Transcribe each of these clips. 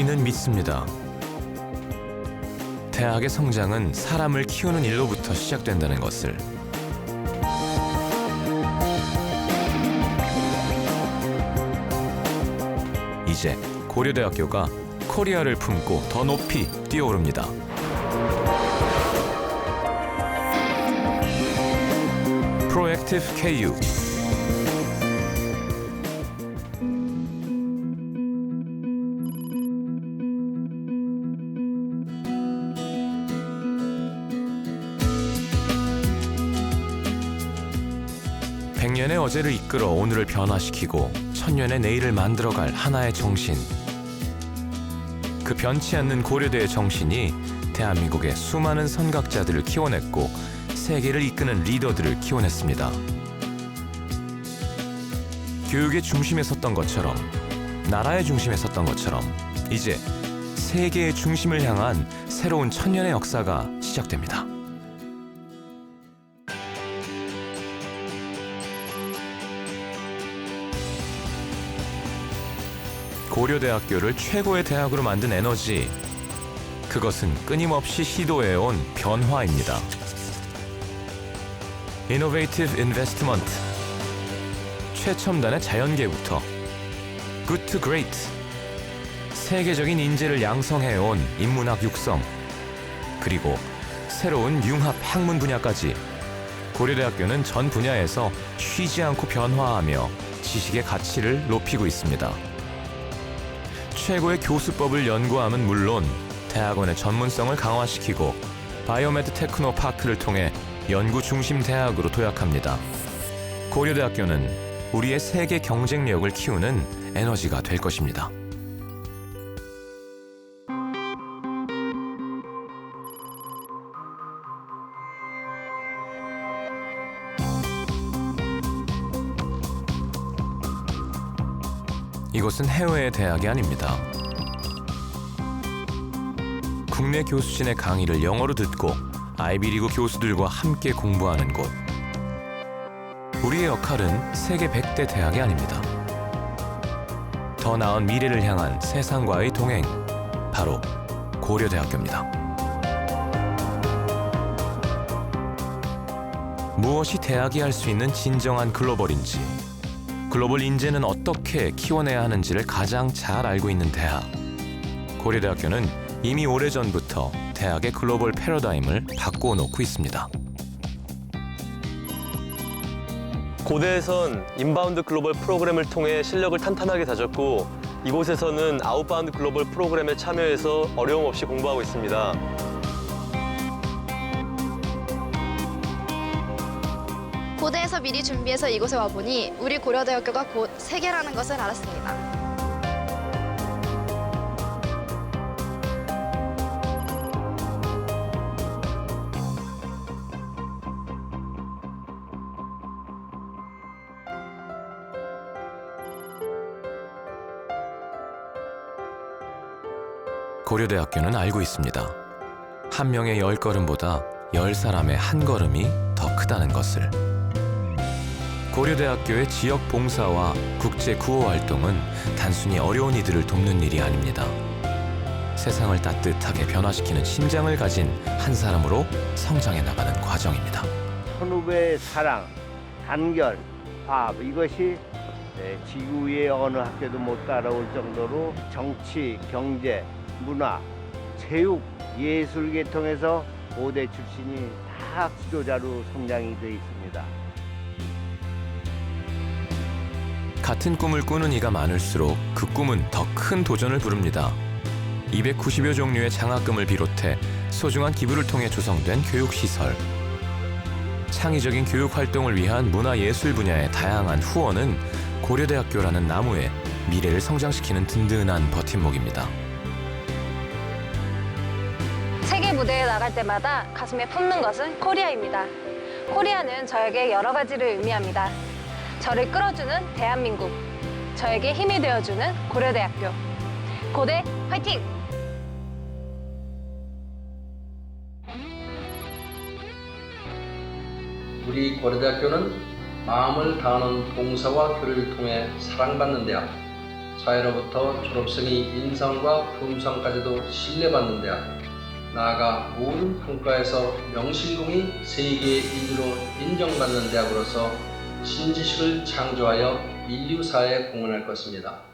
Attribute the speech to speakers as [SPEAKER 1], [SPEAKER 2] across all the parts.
[SPEAKER 1] 알았습니다. 대학의 성장은 사람을 키우는 일로부터 시작된다는 것을. 이제 고려대학교가 코리아를 품고 더 높이 뛰어오릅니다. 프로액티브 KU 100년의 어제를 이끌어 오늘을 변화시키고 천년의 내일을 만들어갈 하나의 정신. 그 변치 않는 고려대의 정신이 대한민국의 수많은 선각자들을 키워냈고 세계를 이끄는 리더들을 키워냈습니다. 교육의 중심에 섰던 것처럼 나라의 중심에 섰던 것처럼 이제 세계의 중심을 향한 새로운 천년의 역사가 시작됩니다. 고려대학교를 최고의 대학으로 만든 에너지. 그것은 끊임없이 시도해온 변화입니다. Innovative Investment. 최첨단의 자연계부터. Good to Great. 세계적인 인재를 양성해온 인문학 육성. 그리고 새로운 융합 학문 분야까지. 고려대학교는 전 분야에서 쉬지 않고 변화하며 지식의 가치를 높이고 있습니다. 최고의 교수법을 연구함은 물론 대학원의 전문성을 강화시키고 바이오메드 테크노 파크를 통해 연구 중심 대학으로 도약합니다. 고려대학교는 우리의 세계 경쟁력을 키우는 에너지가 될 것입니다. 이곳은 해외의 대학이 아닙니다. 국내 교수진의 강의를 영어로 듣고 아이비리그 교수들과 함께 공부하는 곳. 우리의 역할은 세계 100대 대학이 아닙니다. 더 나은 미래를 향한 세상과의 동행. 바로 고려대학교입니다. 무엇이 대학이 할 수 있는 진정한 글로벌인지, 글로벌 인재는 어떻게 키워내야 하는지를 가장 잘 알고 있는 대학. 고려대학교는 이미 오래전부터 대학의 글로벌 패러다임을 바꾸어 놓고 있습니다.
[SPEAKER 2] 고대에선 인바운드 글로벌 프로그램을 통해 실력을 탄탄하게 다졌고 이곳에서는 아웃바운드 글로벌 프로그램에 참여해서 어려움 없이 공부하고 있습니다.
[SPEAKER 3] 고대에서 미리 준비해서 이곳에 와보니 우리 고려대학교가 곧 세계라는 것을 알았습니다.
[SPEAKER 1] 고려대학교는 알고 있습니다. 한 명의 열 걸음보다 열 사람의 한 걸음이 더 크다는 것을. 고려대학교의 지역 봉사와 국제 구호 활동은 단순히 어려운 이들을 돕는 일이 아닙니다. 세상을 따뜻하게 변화시키는 심장을 가진 한 사람으로 성장해 나가는 과정입니다.
[SPEAKER 4] 선후배의 사랑, 단결, 화합 이것이 네, 지구 위의 어느 학교도 못 따라올 정도로 정치, 경제, 문화, 체육, 예술 계통에서 5대 출신이 다 지도자로 성장이 돼 있습니다.
[SPEAKER 1] 같은 꿈을 꾸는 이가 많을수록 그 꿈은 더 큰 도전을 부릅니다. 290여 종류의 장학금을 비롯해 소중한 기부를 통해 조성된 교육시설. 창의적인 교육 활동을 위한 문화예술 분야의 다양한 후원은 고려대학교라는 나무에 미래를 성장시키는 든든한 버팀목입니다.
[SPEAKER 5] 세계 무대에 나갈 때마다 가슴에 품는 것은 코리아입니다. 코리아는 저에게 여러 가지를 의미합니다. 저를 끌어주는 대한민국, 저에게 힘이 되어주는 고려대학교. 고대 화이팅!
[SPEAKER 6] 우리 고려대학교는 마음을 다하는 봉사와 교류를 통해 사랑받는 대학, 사회로부터 졸업생이 인성과 품성까지도 신뢰받는 대학 나아가 모든 학과에서 명실공히 세계 인류로 인정받는 대학으로서 신지식을 창조하여 인류사에 공헌할 것입니다.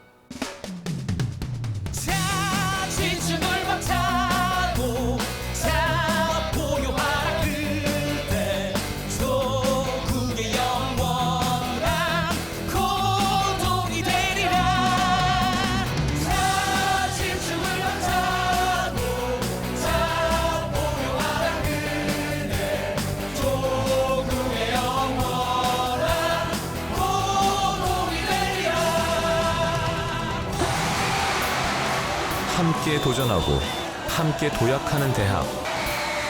[SPEAKER 1] 함께 도전하고 함께 도약하는 대학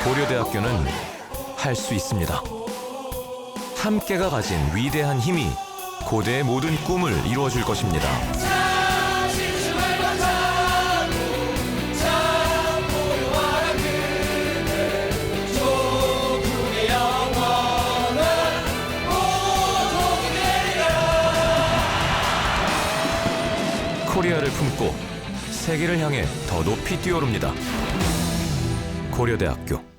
[SPEAKER 1] 고려대학교는 할 수 있습니다. 함께가 가진 위대한 힘이 고대의 모든 꿈을 이루어줄 것입니다. 코리아를 품고 세계를 향해 더 높이 뛰어오릅니다. 고려대학교